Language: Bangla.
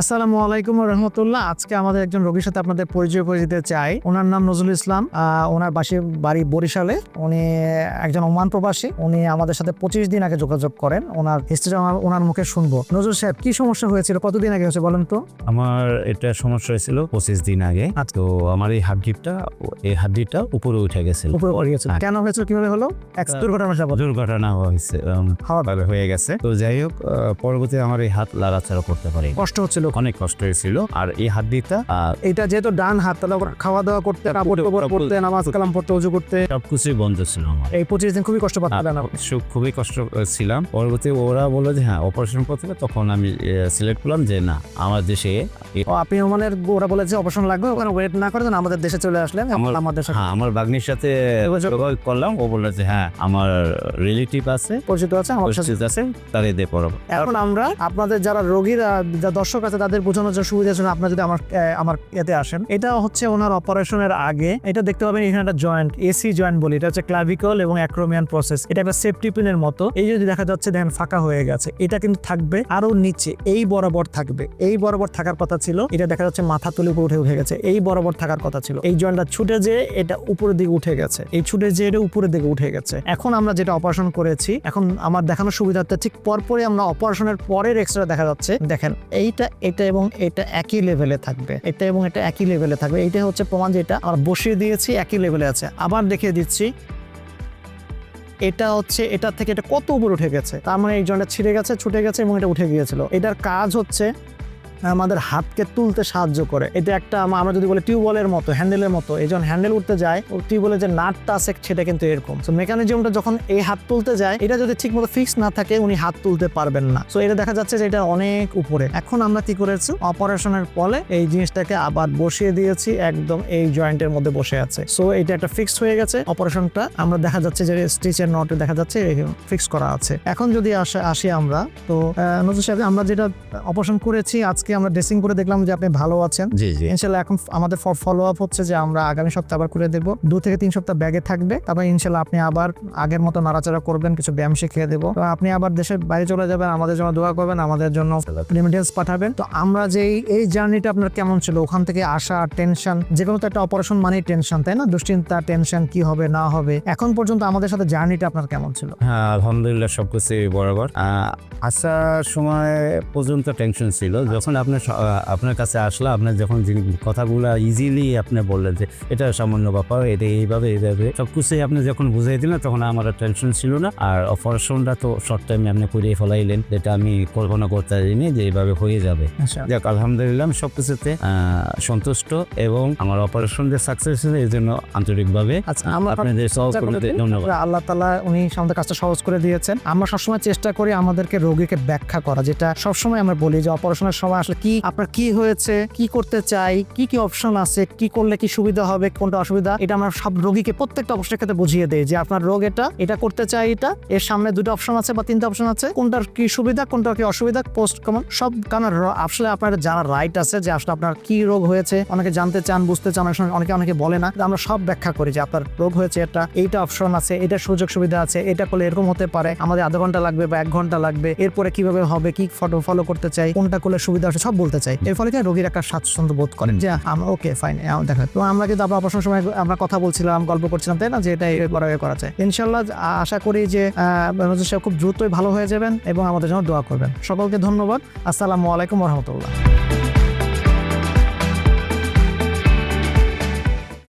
আসসালামু আলাইকুম রহমতুল্লাহ। আজকে আমাদের একজন রোগীর সাথে আপনাদের পরিচয় করে দিতে চাই। ওনার নাম নজরুল ইসলাম। ওনার বাসি বাড়ি বরিশালে। উনি একজন ওমান প্রবাসী। উনি আমাদের সাথে পঁচিশ দিন আগে যোগাযোগ করেন। ওনার হিস্ট্রি ওনার মুখে শুনব। নজরুল সাহেব কি সমস্যা হয়েছিল? কতদিন আগে হয়েছে বলেন তো? আমার এটা সমস্যা হয়েছিল পঁচিশ দিন আগে। আচ্ছা। তো আমার এই হাড্ডিটা এই হাড্ডিটা উপরে উঠে গেছিল। উপরে পড়ে গেছিল। হ্যাঁ। কেন হয়েছিল? কীভাবে হলো? এক দুর্ঘটনা দুর্ঘটনা হয়েছে হয়ে গেছে। তো যাই হোক আহ, পরবর্তী আমার এই হাত লাড়াচাড়া করতে পারি কষ্ট হচ্ছিল? অনেক কষ্ট হয়েছিল। আর এই হাড্ডিটা আহ, এটা যেহেতু ডান হাত তাহলে খাওয়া দাওয়া করতে কাপড় পড়তে নামাজ কালাম পড়তে উজু করতে। সবকিছুই বন্ধ ছিল আমার। এই পঁচিশ দিন খুবই কষ্ট খুবই কষ্ট ছিলাম। পরবর্তী ওরা বলল যে হ্যাঁ অপারেশন করতে তখন আমি সিলেক্ট করলাম যে না আমার দেশে আপনি ওমানের ওরা বলেছে অপারেশন লাগবে ওখানে ওয়েট না করে আমাদের দেশে চলে আসলেন। আমাদের হ্যাঁ আমার বাগ্নির সাথে করলাম। ও বলল যে হ্যাঁ আমার রিলেটিভ আছে পরিচিত আছে আমাদের সাথে আছে তারে দিয়ে পড়াবো এখন আমরা আপনাদের যারা রোগীর যা দর্শক আছে তাদের বোঝানোর জন্য সুবিধার জন্য আপনারা যদি আমার আমার এতে আসেন। এটা হচ্ছে ওনার অপারেশনের আগে, এটা দেখতে পাবেন এখানে একটা জয়েন্ট, এসি জয়েন্ট বলি, এটা হচ্ছে ক্লাভিকল এবং অ্যাক্রোমিয়ান প্রসেস। এটা একটা সেফটি পিনের মতো। এই যদি দেখা যাচ্ছে, দেখেন ফাঁকা হয়ে গেছে। এটা কিন্তু থাকবে আরও নিচে, এই বরাবর থাকবে। এই বরাবর থাকার কথা ছিল, এটা দেখা যাচ্ছে মাথা তুলে উপরে উঠে উঠে গেছে। এই বরাবর থাকার কথা ছিল। এই জয়েন্টটা ছুটে যে এটা উপরের দিকে উঠে গেছে। এই ছুটে যে এটা উপরের দিকে উঠে গেছে। এখন আমরা যেটা অপারেশন করেছি, এখন আমার দেখানোর সুবিধাটা ঠিক পরপরই আমরা অপারেশনের পরের এক্সট্রা দেখা যাচ্ছে। দেখেন, এইটা এটা এবং এটা একই লেভেলে থাকবে। এটা এবং এটা একই লেভেলে থাকবে। এটা হচ্ছে প্রমাণ যেটা আর বসিয়ে দিয়েছি, একই লেভেলে আছে। আবার দেখিয়ে দিচ্ছি, এটা হচ্ছে এটা থেকে এটা কত উপর উঠে গেছে? তার মানে এই জনটা ছিঁড়ে গেছে, ছুটে গেছে এবং এটা উঠে গিয়েছিল। এটার কাজ হচ্ছে আমাদের হাতকে তুলতে সাহায্য করে। এটা একটা আম- আমরা যদি বলি টিউবওয়েলের মতো হ্যান্ডেলের মতো এই যখন হ্যান্ডেল উঠতে যায় ও টিউবওয়েলের যে নাটটা আছে সেটা কিন্তু এরকম। তো মেকানিজমটা যখন এই হাত তুলতে যায় এটা যদি ঠিক মতো ফিক্স না থাকে উনি হাত তুলতে পারবেন না। সো এটা দেখা যাচ্ছে যে এটা অনেক উপরে। এখন আমরা কি করেছি? অপারেশনের ফলে এই জিনিসটাকে আবার বসিয়ে দিয়েছি একদম এই জয়েন্টের মধ্যে বসে আছে। সো এটা একটা ফিক্স হয়ে গেছে। অপারেশনটা আমরা দেখা যাচ্ছে যে স্টিচের নটে দেখা যাচ্ছে ফিক্স করা আছে। এখন যদি আসে আসি আমরা তো আহ, নজরুল সাহেব আমরা যেটা অপারেশন করেছি আজকে আমরা ড্রেসিং করে দেখলাম যে আপনি ভালো আছেন। জি জি। ইনশাল্লাহ এখন আমাদের ফলো আপ হচ্ছে যে আমরা আগামী সপ্তাহে আবার করে দেখব। দু থেকে তিন সপ্তাহ ব্যাগে থাকবে। তারপর ইনশাল্লাহ আপনি আবার আগের মতো নাড়াচাড়া করবেন কিছু ব্যায়াম শিখিয়ে দেবো। তো আপনি আবার দেশের বাইরে চলে যাবেন আমাদের জন্য দোয়া করবেন আমাদের জন্য রেমিডিয়েন্স পাঠাবেন। তো আমরা যে এই- এই জার্নিটা আপনার কেমন ছিল? ওখান থেকে আসা টেনশন যে কোনো তো একটা অপারেশন মানেই টেনশন তাই না? দুশ্চিন্তা টেনশন কি হবে না হবে। এখন পর্যন্ত আমাদের সাথে জার্নিটা আপনার কেমন ছিল? হ্যাঁ আলহামদুলিল্লাহ সবকিছু বরাবর। আসার সময় পর্যন্ত টেনশন ছিল। যখন আপনার আপনার কাছে আসলো আপনার যখন যিনি কথাগুলো ইজিলি আপনি বললেন যে এটা সামান্য ব্যাপার এটা এইভাবে এইভাবে সবকিছুই আপনি যখন বুঝাই দিলেন তখন আমার টেনশন ছিল না। আর অপারেশনটা তো শর্ট টাইমে আপনি করে ফেলাইলেন যেটা আমি কল্পনা করতে পারিনি যে এইভাবে হয়ে যাবে। আচ্ছা। যাক আলহামদুলিল্লাহ আমি সবকিছুতে আহ, সন্তুষ্ট এবং আমার অপারেশন যে সাকসেস হয়েছে এই জন্য আন্তরিকভাবে আচ্ছা ধন্যবাদ। আল্লাহ তালা উনি আমাদের কাজটা সহজ করে দিয়েছেন। আমরা সবসময় চেষ্টা করি আমাদেরকে রোগীকে ব্যাখ্যা করা যেটা সবসময় আমরা বলি যে অপারেশনের সময় আসলে কি, আপনার কি হয়েছে, কি করতে চাই, কি কি অপশন আছে, কি করলে কি সুবিধা হবে, কোনটা অসুবিধা, এটা আমরা সব রোগীকে প্রত্যেকটা অপশনের ক্ষেত্রে বুঝিয়ে দেয় যে আপনার রোগ এটা এটা করতে চাই এটা, এর সামনে দুটো অপশন আছে বা তিনটা অপশন আছে, কোনটার কি সুবিধা, কোনটার কি অসুবিধা পোস্ট কমন সব কারণ আসলে আপনার জানার রাইট আছে, যে আসলে আপনার কি রোগ হয়েছে, অনেকে জানতে চান, বুঝতে চান, অনেক অনেকে বলে না আমরা সব ব্যাখ্যা করি যে আপনার রোগ হয়েছে এটা, এইটা অপশন আছে, এটা সুযোগ সুবিধা আছে, এটা করলে এরকম হতে পারে, আমাদের আধা ঘণ্টা লাগবে বা এক ঘণ্টা লাগবে, এরপরে কীভাবে হবে, কি ফটো ফলো করতে চাই, কোনটা করলে সুবিধা আছে সব বলতে চাই। এর ফলে কি রোগীর একটা স্বাচ্ছন্দ্য বোধ করেন যে ওকে ফাইন দেখা তো আমরা কিন্তু আমরা অপারেশন সময় আমরা কথা বলছিলাম, গল্প করছিলাম, তাই না? যে এটা বড় করা যায়। ইনশাল্লাহ আশা করি যে খুব দ্রুতই ভালো হয়ে যাবেন এবং আমাদের জন্য দোয়া করবেন। সকলকে ধন্যবাদ। আসসালামু আলাইকুম রহমতুল্লাহ।